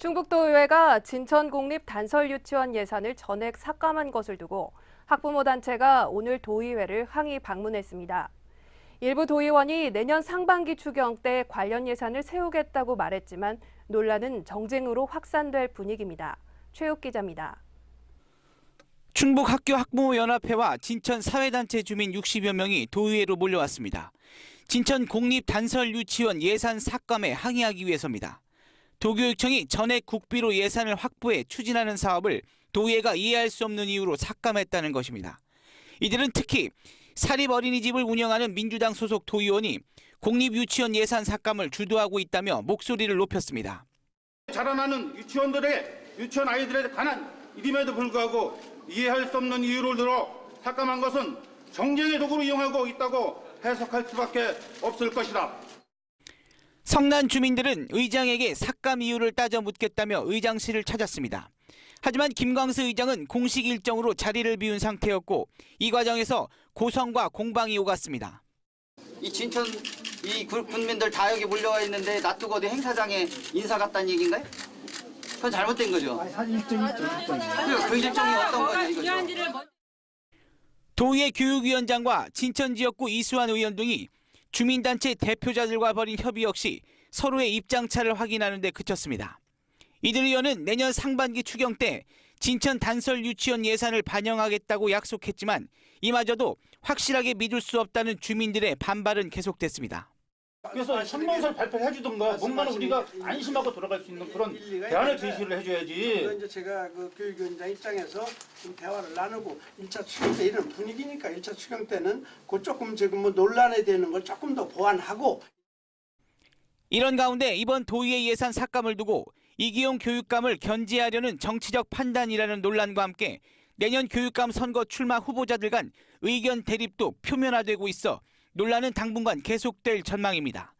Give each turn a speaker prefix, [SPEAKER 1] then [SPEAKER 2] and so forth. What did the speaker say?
[SPEAKER 1] 충북도의회가 진천공립 단설유치원 예산을 전액 삭감한 것을 두고 학부모 단체가 오늘 도의회를 항의 방문했습니다. 일부 도의원이 내년 상반기 추경 때 관련 예산을 세우겠다고 말했지만 논란은 정쟁으로 확산될 분위기입니다. 최욱 기자입니다.
[SPEAKER 2] 충북 학교 학부모 연합회와 진천 사회단체 주민 60여 명이 도의회로 몰려왔습니다. 진천 공립 단설 유치원 예산 삭감에 항의하기 위해서입니다. 도교육청이 전액 국비로 예산을 확보해 추진하는 사업을 도의회가 이해할 수 없는 이유로 삭감했다는 것입니다. 이들은 특히 사립 어린이집을 운영하는 민주당 소속 도의원이 공립 유치원 예산 삭감을 주도하고 있다며 목소리를 높였습니다.
[SPEAKER 3] 자라나는 유치원들의 유치원 아이들에 관한 일임에도 불구하고 이해할 수 없는 이유를 들어 삭감한 것은 정쟁의 도구로 이용하고 있다고 해석할 수밖에 없을 것이다.
[SPEAKER 2] 성난 주민들은 의장에게 삭감 이유를 따져 묻겠다며 의장실을 찾았습니다. 하지만 김광수 의장은 공식 일정으로 자리를 비운 상태였고 이 과정에서 고성과 공방이 오갔습니다.
[SPEAKER 4] 이 진천 이 군- 군민들 다 여기 몰려와 있는데 놔두고 어디 행사장에 인사 갔다는 얘기인가요? 그건 잘못된 거죠.
[SPEAKER 5] 일정 일정 일정.
[SPEAKER 4] 그, 그 일정이 어떤 거죠 이거죠?
[SPEAKER 2] 도의회 교육위원장과 진천 지역구 이수환 의원 등이 주민단체 대표자들과 벌인 협의 역시 서로의 입장차를 확인하는 데 그쳤습니다. 이들 의원은 내년 상반기 추경 때 진천 단설 유치원 예산을 반영하겠다고 약속했지만 이마저도 확실하게 믿을 수 없다는 주민들의 반발은 계속됐습니다.
[SPEAKER 3] 그래서 선문설 발표해 주든가 뭔가는 우리가 안심하고 돌아갈 수 있는 그런 대안을 제시를 해줘야지.
[SPEAKER 6] 이제 제가 그 교육위원장 입장에서 좀 대화를 나누고 1차 추경 때 이런 분위기니까 1차 추경 때는 그 조금 지금 뭐 논란이 되는 걸 조금 더 보완하고
[SPEAKER 2] 이런 가운데 이번 도의회 예산 삭감을 두고 이기용 교육감을 견제하려는 정치적 판단이라는 논란과 함께 내년 교육감 선거 출마 후보자들 간 의견 대립도 표면화되고 있어 논란은 당분간 계속될 전망입니다.